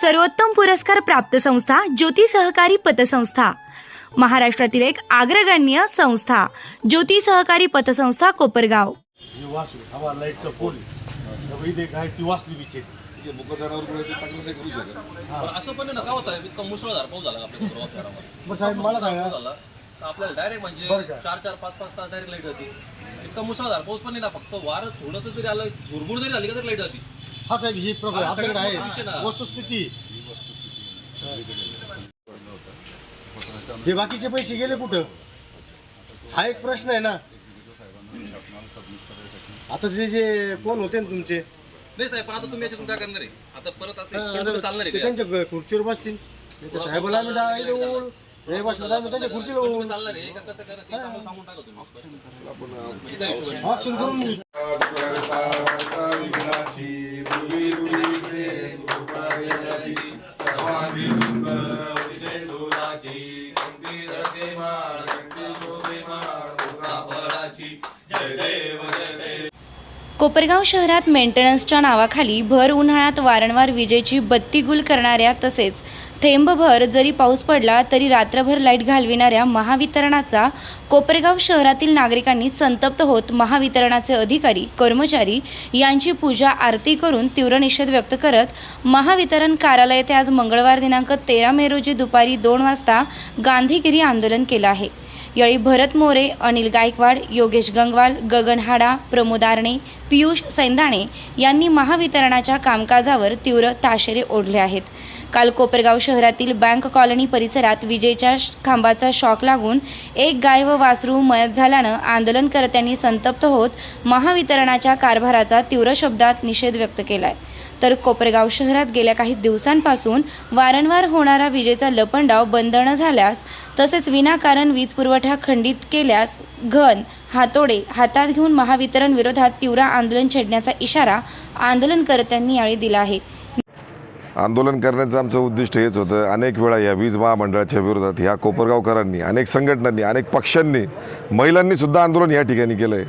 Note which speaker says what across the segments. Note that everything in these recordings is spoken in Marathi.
Speaker 1: सर्वोत्तम पुरस्कार प्राप्त संस्था ज्योती सहकारी पतसंस्था. महाराष्ट्रातील एक अग्रगण्य संस्था ज्योती सहकारी पतसंस्था कोपरगाव.
Speaker 2: असं पण साहेब इतका मुसळधार पाऊस झाला आपल्या शहरामध्ये मुसळधार पाऊस झाला तर आपल्याला डायरेक्ट म्हणजे? चार चार पाच पाच तास डायरेक्ट लाइट होती. इतका मुसळधार पाऊस पण नाही ना फक्त वारं थोडंसं जरी आलं भुरभुर जरी आली का तरी लाइट होती.
Speaker 3: हा साहेब ही
Speaker 2: हा,
Speaker 3: आपल्याकडे आहे. वस्तुस्थिती हे बाकीचे पैसे गेले कुठं? हा एक प्रश्न आहे ना. आता ते जे कोण होते ना तुमचे?
Speaker 2: नाही साहेब पण आता तुम्ही याच्यातून काय करणार आहे? आता परत असं
Speaker 3: हा,
Speaker 2: इकडे चालणार आहे?
Speaker 3: त्यांच्या खुर्चीवर बसतील. नाही तर साहेबाला आम्ही डायरेक्ट आम्ही त्यांच्या खुर्चीला
Speaker 2: तुम्ही चालणार आहे. का कसं करा ते चांगलं सांगून टाका तुम्ही
Speaker 4: आपण
Speaker 2: म्हणजे त्या हिशोबाने
Speaker 3: ऑप्शन करून घेऊ.
Speaker 4: विघ्नाची
Speaker 1: कोपरगाव शहरात मेंटेनन्सच्या नावाखाली भर उन्हाळ्यात वारंवार विजेची बत्ती गुल करणाऱ्या तसेच थेंबभर जरी पाऊस पडला तरी रात्रभर लाइट घालविणाऱ्या महावितरणाचा कोपरगाव शहरातील नागरिकांनी संतप्त होत महावितरणाचे अधिकारी कर्मचारी यांची पूजा आरती करून तीव्र निषेध व्यक्त करत महावितरण कार्यालय येथे आज मंगळवार दिनांक तेरा मे रोजी दुपारी दोन वाजता गांधीगिरी आंदोलन केलं आहे. यावेळी भरत मोरे अनिल गायकवाड योगेश गंगवाल गगन हाडा प्रमोद आरणे पियुष सैंदाणे यांनी महावितरणाच्या कामकाजावर तीव्र ताशेरे ओढले आहेत. काल कोपरगाव शहरातील बँक कॉलनी परिसरात विजेच्या खांबाचा शॉक लागून एक गाय व वासरू मयत झाल्यानं आंदोलनकर्त्यांनी संतप्त होत महावितरणाच्या कारभाराचा तीव्र शब्दात निषेध व्यक्त केलाय. तर कोपरगाव शहरात गेल्या काही दिवसांपासून वारंवार होणारा विजेचा लपंडाव बंद न झाल्यास तसेच विनाकारण वीज पुरवठा खंडित केल्यास घन हातोडे हातात घेऊन महावितरण विरोधात तीव्र आंदोलन छेडण्याचा इशारा आंदोलनकर्त्यांनी यावेळी दिला आहे.
Speaker 5: आंदोलन करण्याचं आमचं उद्दिष्ट हेच होतं. अनेक वेळा या वीज महामंडळाच्या विरोधात ह्या कोपरगावकरांनी अनेक संघटनांनी अनेक पक्षांनी महिलांनीसुद्धा आंदोलन या ठिकाणी केलं आहे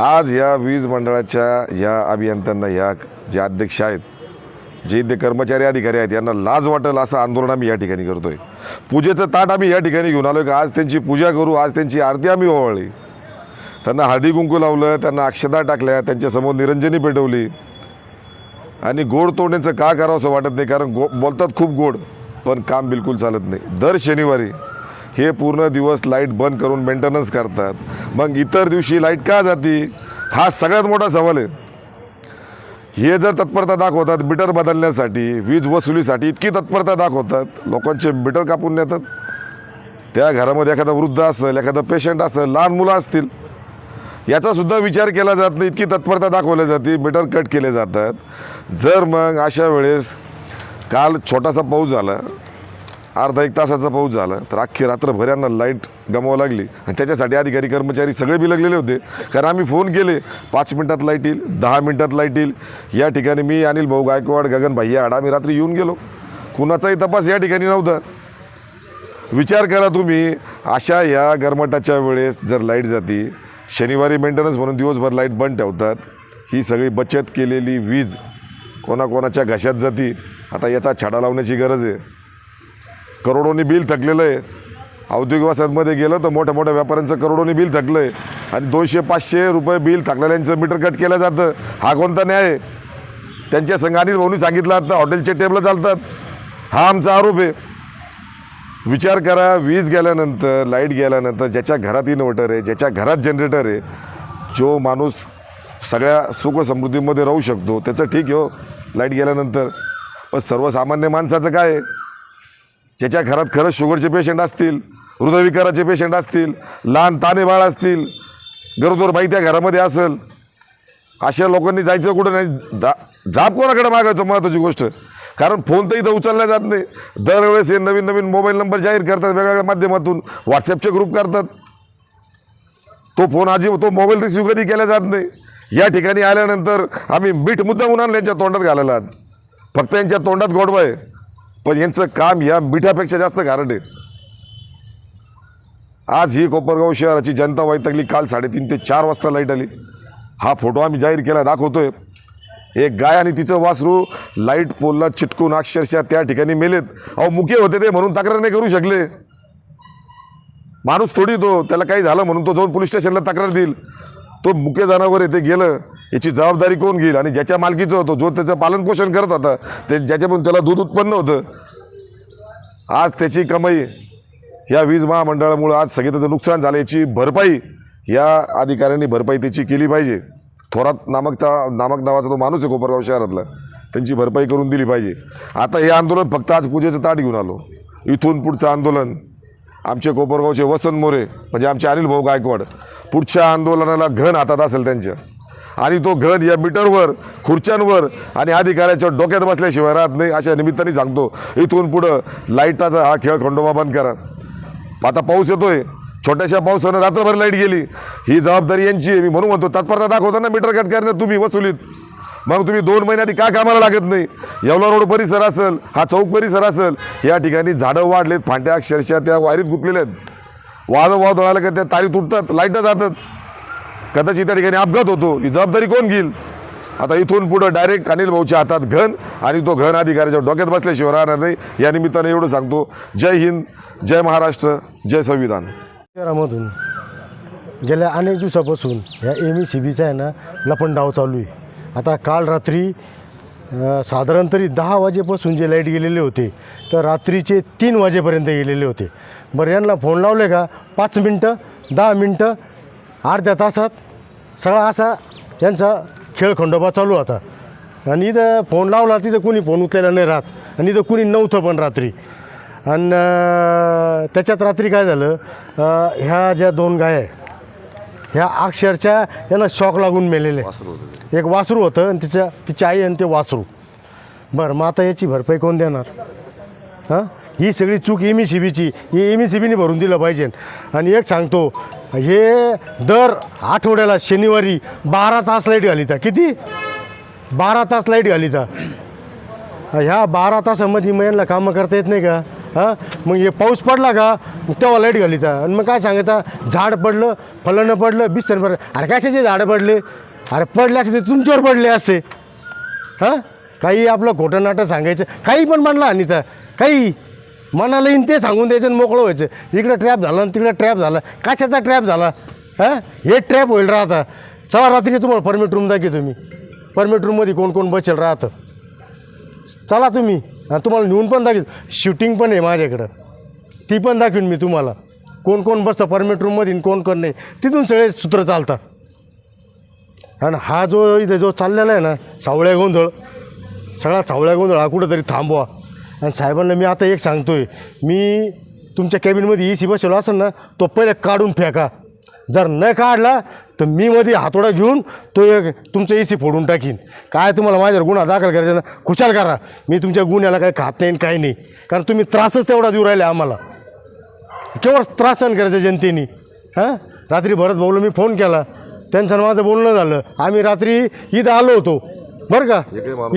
Speaker 5: आज या वीज मंडळाच्या या अभियंत्यांना या जे अध्यक्ष आहेत जे इथे कर्मचारी अधिकारी आहेत यांना लाज वाटेल असं आंदोलन आम्ही या ठिकाणी करतोय. पूजेचं ताट आम्ही या ठिकाणी घेऊन आलो की आज त्यांची पूजा करू आज त्यांची आरती आम्ही ओवाळली. त्यांना हळदी कुंकू लावलं त्यांना अक्षता टाकल्या त्यांच्यासमोर निरंजनी पेटवली. आणि गोड तोडण्याचं का करावं असं वाटत नाही कारण गो बोलतात खूप गोड पण काम बिलकुल चालत नाही. दर शनिवारी हे पूर्ण दिवस लाइट बंद करून मेंटेनन्स करतात. मग इतर दिवशी लाइट का जाती? हा सगळ्यात मोठा सवाल आहे. हे जर तत्परता दाखवतात मीटर बदलण्यासाठी वीज वसुलीसाठी इतकी तत्परता दाखवतात लोकांचे मीटर कापून नेतात. त्या घरामध्ये एखादा वृद्ध असेल एखादा पेशंट असेल लहान मुलं असतील याचासुद्धा विचार केला जात नाही. इतकी तत्परता दाखवली जाते मीटर कट केले जातात. जर मग अशा वेळेस काल छोटासा पाऊस झाला अर्धा एक तासाचा पाऊस झाला तर अख्खी रात्रभर यांना लाइट गमावं लागली. आणि त्याच्यासाठी अधिकारी कर्मचारी सगळे बिलगलेले होते. कारण आम्ही फोन केले पाच मिनटात लाइट येईल दहा मिनटात लाइट येईल. या ठिकाणी मी अनिल भाऊ गायकवाड गगन भाई आड आम्ही रात्री येऊन गेलो. कुणाचाही तपास या ठिकाणी नव्हता. विचार करा तुम्ही अशा या गरमटाच्या वेळेस जर लाइट जाती शनिवारी मेंटेनन्स म्हणून दिवसभर लाइट बंद ठेवतात ही सगळी बचत केलेली वीज कोणाकोणाच्या घशात जाती आता याचा छाडा लावण्याची गरज आहे. करोडोनी बिल थकलेलं आहे औद्योगिक वसाहतमध्ये गेलं तर मोठ्या मोठ्या व्यापाऱ्यांचं करोडोनी बिल थकलं आहे आणि दोनशे पाचशे रुपये बिल थकलेल्यांचं मीटर कट केलं जातं. हा कोणता न्याय आहे? त्यांच्या संघाने भाऊनी सांगितलं आता हॉटेलचे टेबलं चालतात. हा आमचा आरोप आहे. विचार करा वीज गेल्यानंतर लाइट गेल्यानंतर ज्याच्या घरात इन्व्हर्टर आहे ज्याच्या घरात जनरेटर आहे जो माणूस सगळ्या सुखसमृद्धीमध्ये राहू शकतो त्याचं ठीक आहे हो. लाइट गेल्यानंतर. पण सर्वसामान्य माणसाचं काय आहे? ज्याच्या घरात खरंच शुगरचे पेशंट असतील हृदयविकाराचे पेशंट असतील लहान ताने बाळ असतील गरोदर बाई त्या घरामध्ये असेल अशा लोकांनी जायचं कुठं नाही? जा जाब कोणाकडे मागायचं महत्त्वाची गोष्ट? कारण फोन तर इथं उचलला जात नाही. दरवेळेस हे नवीन नवीन मोबाईल नंबर जाहीर करतात वेगवेगळ्या माध्यमातून. व्हॉट्सअपचे ग्रुप करतात. तो फोन आजी तो मोबाईल रिसिव्ह कधी केला जात नाही? या ठिकाणी आल्यानंतर आम्ही मीठ मुद्दा उन्हाळला यांच्या तोंडात घालायला आज. फक्त यांच्या तोंडात गोडवा आहे. पण यांचं काम या मिठापेक्षा जास्त घारट आहे. आज ही कोपरगाव शहराची जनता वैतकली काल साडेतीन ते चार वाजता लाइट आली. हा फोटो आम्ही जाहीर केला दाखवतोय. एक गाय आणि तिचं वासरू लाइट पोलला चिटकून अक्षरशः त्या ठिकाणी मेलेत. अहो मुके होते ते म्हणून तक्रार नाही करू शकले. माणूस थोडी तो त्याला काही झालं म्हणून तो जाऊन पोलीस स्टेशनला तक्रार देईल. तो मुके जनावर येथे गेलं. याची जबाबदारी कोण घेईल? आणि ज्याच्या मालकीचं होतं जो त्याचं पालनपोषण करत होता ते ज्याच्यामधून त्याला दूध उत्पन्न होतं आज त्याची कमाई या वीज महामंडळामुळं आज सगळे त्याचं नुकसान झालं. याची भरपाई या अधिकाऱ्यांनी भरपाई त्याची केली पाहिजे. थोरात नामकचा नामक नावाचा तो माणूस आहे कोपरगाव शहरातला. त्यांची भरपाई करून दिली पाहिजे. आता हे आंदोलन फक्त आज पूजेचं ताट घेऊन आलो. इथून पुढचं आंदोलन. आमचे कोपरगावचे वसंत मोरे म्हणजे आमचे अनिल भाऊ गायकवाड पुढच्या आंदोलनाला घन हातात असेल त्यांच्या. आणि तो घन या मीटरवर खुर्च्यांवर आणि अधिकाऱ्याच्या डोक्यात बसल्याशिवाय राहत नाही अशा निमित्ताने सांगतो. इथून पुढं लाईटाचा हा खेळ खंडोबा बंद करा. आता पाऊस येतोय. छोट्याशा पावसानं रात्रभर लाइट गेली. ही जबाबदारी यांची आहे. मी म्हणून म्हणतो तत्परता दाखवताना मीटर कट करण्यात तुम्ही वसुलीत. मग तुम्ही दोन महिन्यात का कामाला लागत नाही? येवला रोड परिसर असेल हा चौक परिसर असेल या ठिकाणी झाडं वाढलेत फांट्या अक्षरशः त्या वायरीत गुंतलेल्या आहेत. वाद वाद होण्याला का त्या तारी तुटतात लाईटं जातात. कदाचित त्या ठिकाणी अपघात होतो. ही जबाबदारी कोण घेईल? आता इथून पुढं डायरेक्ट अनिल भाऊच्या हातात घन आणि तो घन अधिकाऱ्याच्या डोक्यात बसल्याशिवाय राहणार नाही. या निमित्ताने एवढं सांगतो. जय हिंद जय महाराष्ट्र जय संविधान.
Speaker 3: शहरामधून गेल्या अनेक दिवसापासून ह्या एम ई सी बीचा आहे ना लपंडाव चालू आहे. आता काल रात्री साधारण तरी दहा वाजेपासून जे लाइट गेलेले होते तर रात्रीचे तीन वाजेपर्यंत गेलेले होते. बरं यांना फोन लावले का? पाच मिनटं दहा मिनटं अर्ध्या तासात सगळा असा यांचा खेळ खंडोबा चालू होता. आणि इथं फोन लावला तिथं कुणी फोन उचलायला नाही राहत. आणि इथं कुणी नव्हतं पण रात्री. आणि त्याच्यात रात्री काय झालं ह्या ज्या दोन गाय आहे ह्या अक्षरच्या यांना शॉक लागून मेलेले. एक वासरू होतं आणि तिच्या तिची आई आणि ते वासरू. बरं मग आता याची भरपाई कोण देणार? हां? ही सगळी चूक एम ई सी बीची ही एम ई सी बीने भरून दिलं पाहिजे. आणि एक सांगतो हे दर आठवड्याला शनिवारी बारा तास लाइट घालिता. किती? बारा तास लाइट घालिता. ह्या बारा तासामध्ये महिन्याला कामं करता येत नाही का? हां? मग हे पाऊस पडला का? तेव्हा लाइट घालिता. आणि मग काय सांगता? झाड पडलं फलनं पडलं बिस्तन पडलं. अरे कशाचे झाडं पडले? अरे पडले असते ते तुमच्यावर पडले असते हां? काही आपलं खोटं नाटं सांगायचं. काही पण म्हणलं आणि तर काही. मनाला येईन ते सांगून द्यायचं आणि मोकळं व्हायचं. इकडं ट्रॅप झालं आणि तिकडं ट्रॅप झाला. कशाचा ट्रॅप झाला? हां? हे ट्रॅप होईल राहता चला रात्री तुम्हाला परमिट रूम दाखी तुम्ही परमिट रूममध्ये कोण कोण बसेल राहतं चला तुम्ही. आणि तुम्हाला नेऊन पण दाखवीन. शूटिंग पण आहे माझ्याकडं. ती पण दाखवीन मी तुम्हाला. कोण कोण बसतं परमिट रूममध्ये कोण कोण नाही. तिथून सगळे सूत्र चालतात. आणि हा जो इथे जो चाललेला आहे ना सावळ्या गोंधळ. सगळा सावळ्या गोंधळ हा कुठंतरी थांबवा. आणि साहेबांना मी आता एक सांगतोय मी तुमच्या कॅबिनमध्ये ए सी बसवला असेल ना तो पहिले काढून फेका. जर न काढला तर मी मध्ये हातोडा घेऊन तो एक तुमचं ए सी फोडून टाकीन. काय तुम्हाला माझ्यावर गुन्हा दाखल करायचा ना खुशाल करा. मी तुमच्या गुन्ह्याला काही खात नाही आणि काही नाही. कारण तुम्ही त्रासच तेवढा देऊ राहिले आम्हाला. केवळ त्रास सहन करायचं जनतेने. हां? रात्री भरत भाऊला मी फोन केला. त्यांचं माझं बोलणं झालं. आम्ही रात्री इथं आलो होतो. बरं का?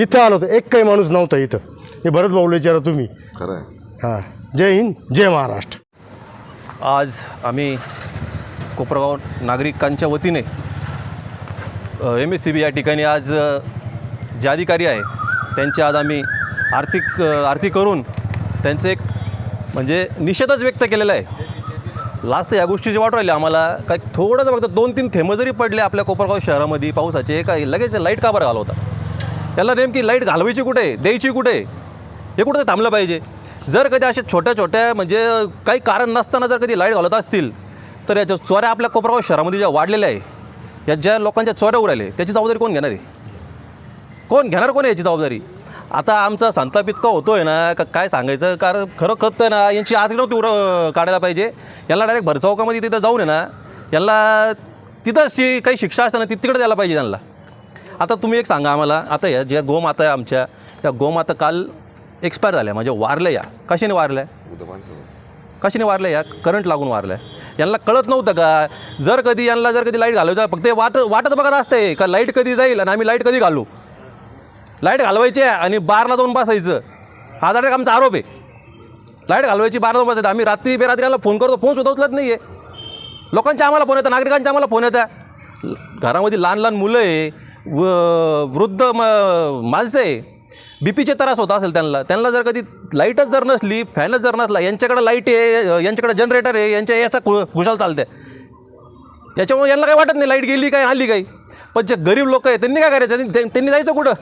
Speaker 3: इथं आलो होतो. एक काही माणूस नव्हता इथं. हे भरत भाऊला विचारा तुम्ही.
Speaker 5: खरं आहे
Speaker 3: हां. जय हिंद जय महाराष्ट्र.
Speaker 2: आज आम्ही कोपरगाव नागरिकांच्या वतीने एम एस सी बी या ठिकाणी आज अ, जे अधिकारी आहे त्यांचे आज आम्ही आर्थिक अ, आरती करून त्यांचं एक म्हणजे निषेधच व्यक्त केलेला आहे. लास्ट या गोष्टीचे वाटू राहिले आम्हाला काय थोडंसं फक्त दोन तीन थेंब जरी पडले आपल्या कोपरगाव शहरामध्ये पावसाचे काय लगेच लाइट का बरं घालवता? त्याला नेमकी लाइट घालवायची कुठे? द्यायची कुठे? हे कुठं थांबलं पाहिजे? जर कधी असे छोट्या छोट्या म्हणजे काही कारण नसताना जर कधी लाइट घालत असतील तर याच्या चोऱ्या आपल्या कोपरगाव शहरामध्ये ज्या वाढलेल्या आहे या ज्या लोकांच्या चोऱ्या उराले त्याची जबाबदारी कोण घेणार आहे? कोण घेणार कोण याची जबाबदारी? आता आमचा संताप इतका होतो आहे ना का काय सांगायचं? कारण खरं खत आहे ना यांची आत नव्हती उर काढायला पाहिजे. यांना डायरेक्ट भरचौकामध्ये तिथं जाऊन आहे ना यांना तिथं जी काही शिक्षा असते ना ती तिकडे द्यायला पाहिजे त्यांना. आता तुम्ही एक सांगा आम्हाला आता या ज्या गोमाता आहे आमच्या त्या गोमाता काल एक्सपायर झाल्या म्हणजे वारल्या या. कशाने वारल्या? कशाने वारल्या या? करंट लागून वारल्या. यांना कळत नव्हतं का? जर कधी यांना जर कधी लाइट घालवायचं फक्त वाट वाटत बघत असते का लाइट कधी जाईल आणि आम्ही लाइट कधी घालू? लाइट घालवायची आहे आणि बारला जाऊन बसायचं. हा डायरेक्ट आमचा आरोप आहे. लाइट घालवायची बारला जाऊन बसायचं. आम्ही रात्री बेरात्री यांना फोन करतो फोन सुद्धा उचलत नाही आहे लोकांच्या आम्हाला फोन येतात नागरिकांच्या आम्हाला फोन येतात घरामध्ये लहान लहान मुलं आहे व वृद्ध म माणसं आहे. बी पीचे त्रास होत असेल त्यांना. त्यांना जर कधी लाईटच जर नसली फॅनच जर नसला यांच्याकडे लाइट आहे यांच्याकडे जनरेटर आहे यांच्या याचा खु खुशाल चालते याच्यामुळे यांना काही वाटत नाही लाइट गेली काय आली काही पण जे गरीब लोक आहे त्यांनी काय करायचं? त्यांनी त्यां- त्यांनी जायचं कुठं?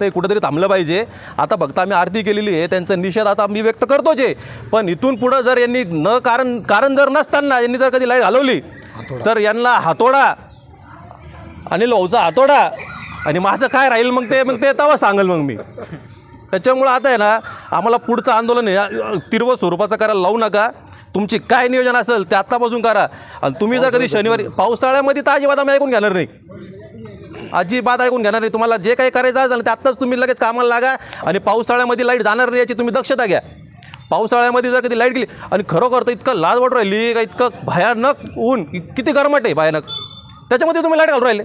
Speaker 2: ते कुठंतरी थांबलं पाहिजे. आता फक्त आम्ही आरती केलेली आहे त्यांचा निषेध आता आम्ही व्यक्त करतोच आहे. पण इथून पुढं जर यांनी न कारण कारण जर नसताना यांनी जर कधी लाइट घालवली तर यांना हातोडा. आणि लोहचा हातोडा. आणि माझं काय राहील? मग ते मग ते तेव्हा सांगेल मग मी. त्याच्यामुळं आता आहे ना आम्हाला पुढचं आंदोलन आहे. तीव्र स्वरूपाचं करायला लावू नका. तुमची काय नियोजन असेल ते आत्तापासून करा. आणि तुम्ही जर कधी शनिवारी पावसाळ्यामध्ये तर अजिबात आम्ही ऐकून घेणार नाही. अजिबात ऐकून घेणार नाही. तुम्हाला जे काही करायचं असेल ते आत्ताच तुम्ही लगेच कामाला लागा आणि पावसाळ्यामध्ये लाइट जाणार नाही याची तुम्ही दक्षता घ्या. पावसाळ्यामध्ये जर कधी लाइट गेली आणि खरोखर तर इतकं लाज वाटू राहिली का इतकं भयानक ऊन किती गरमट आहे भयानक. त्याच्यामध्ये तुम्ही लाइट घालून राहिले.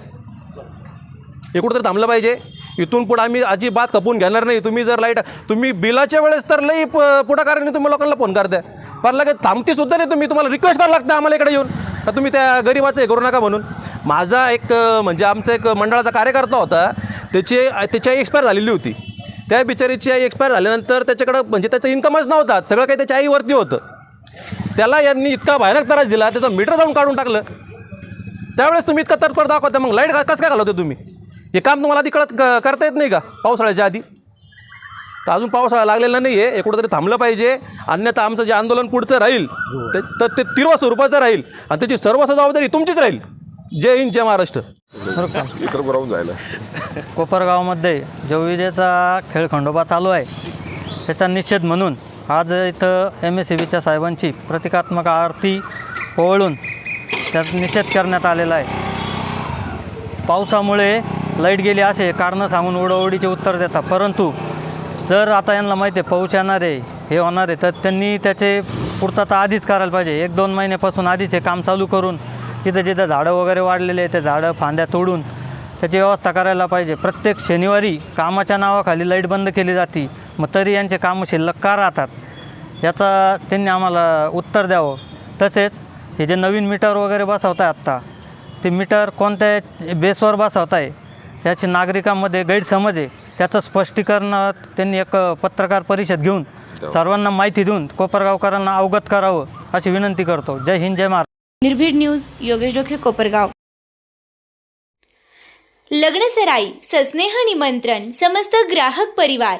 Speaker 2: हे कुठंतरी थांबलं पाहिजे. इथून पुढं आम्ही अजिबात खपून घेणार नाही. तुम्ही जर लाइट तुम्ही बिलाच्या वेळेस तर लई प पुढाकाराने तुम्ही लोकांना फोन करताय. पण लगेच थांबतीसुद्धा नाही तुम्ही. तुम्हाला रिक्वेस्ट करावं लागतं आम्हाला इकडे येऊन. का तुम्ही त्या गरीबाचं हे करू नका म्हणून. माझा एक म्हणजे आमचा एक मंडळाचा कार्यकर्ता होता. त्याची त्याची आई एक्सपायर झालेली होती. त्या बिचारीची आई एक्सपायर झाल्यानंतर त्याच्याकडं म्हणजे त्याचं इन्कमच नव्हता. सगळं काही त्याच्या आईवरती होतं. त्याला यांनी इतका भयानक त्रास दिला. त्याचं मीटर जाऊन काढून टाकलं. त्यावेळेस तुम्ही इतका तत्पर दाखवता. मग लाइट कसं काय घालवते तुम्ही? हे काम तुम्हाला आधी कळत क- करता येत नाही का? पावसाळ्याच्या आधी? तर अजून पावसाळा लागलेला नाही आहे हे कुठंतरी थांबलं पाहिजे. अन्यथा आमचं जे आंदोलन पुढचं राहील ते तर ते तीव्र स्वरूपाचं राहील. आणि त्याची सर्व जबाबदारी तुमचीच राहील. जय हिंद जय महाराष्ट्र.
Speaker 5: इतर राहून जायला.
Speaker 6: कोपरगावमध्ये जो विजेचा खेळ खंडोबा चालू आहे त्याचा निषेध म्हणून आज इथं एम एस सी बीच्या साहेबांची प्रतिकात्मक आरती ओवाळून त्याचा निषेध करण्यात आलेला आहे. पावसामुळे लाइट गेली असे कारणं सांगून उडवडीचे उत्तर देतात. परंतु जर आता यांना माहिती आहे पाऊस येणार आहे हे होणार आहे तर त्यांनी त्याचे पूर्तता आधीच करायला पाहिजे. एक दोन महिन्यापासून आधीच हे काम चालू करून तिथं जिथं झाडं वगैरे वाढलेले आहे ते झाडं फांद्या तोडून त्याची व्यवस्था करायला पाहिजे. प्रत्येक शनिवारी कामाच्या नावाखाली लाइट बंद केली जाते मग तरी यांचे कामं शिल्लक का राहतात. याचा त्यांनी आम्हाला उत्तर द्यावं. तसेच हे जे नवीन मीटर वगैरे बसवत आहे आत्ता ते मीटर कोणत्या बेसवर बसवत आहे याची नागरिकांमध्ये गैरसमज आहे. त्याचं स्पष्टीकरण त्यांनी एक पत्रकार परिषद घेऊन सर्वांना माहिती देऊन कोपरगावकरांना अवगत करावं अशी विनंती करतो. जय हिंद जय महाराष्ट्र.
Speaker 1: निर्भीड न्यूज योगेश डोके कोपरगाव. लग्नसराई सस्नेह निमंत्रण समस्त ग्राहक परिवार